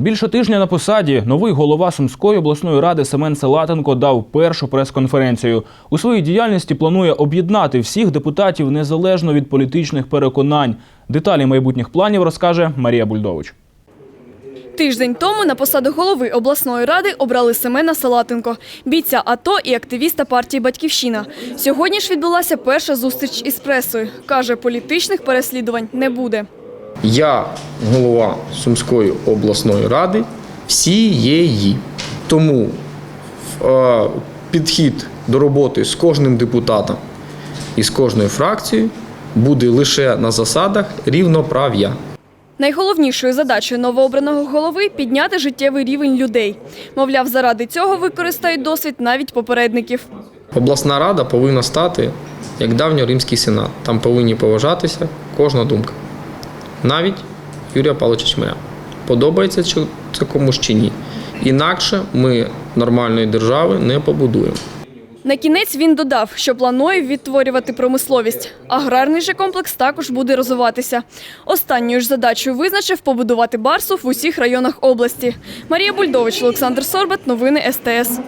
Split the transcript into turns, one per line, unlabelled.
Більше тижня на посаді новий голова Сумської обласної ради Семен Салатенко дав першу прес-конференцію. У своїй діяльності планує об'єднати всіх депутатів незалежно від політичних переконань. Деталі майбутніх планів розкаже Марія Бульдович.
Тиждень тому на посаду голови обласної ради обрали Семена Салатенко, бійця АТО і активіста партії Батьківщина. Сьогодні ж відбулася перша зустріч із пресою. Каже, політичних переслідувань не буде.
Я голова Сумської обласної ради всієї. Тому е, підхід до роботи з кожним депутатом і з кожною фракцією буде лише на засадах рівноправ'я.
Найголовнішою задачею новообраного голови підняти життєвий рівень людей. Мовляв, заради цього використають досвід навіть попередників.
Обласна рада повинна стати як давньоримський сенат. Там повинні поважатися кожна думка. Навіть Юрія Павловича Чмея. Подобається чи- це комусь чи ні. Інакше ми нормальної держави не побудуємо.
На кінець він додав, що планує відтворювати промисловість. Аграрний же комплекс також буде розвиватися. Останньою ж задачею визначив побудувати барсу в усіх районах області. Марія Бульдович, Олександр Сорбат. Новини СТС.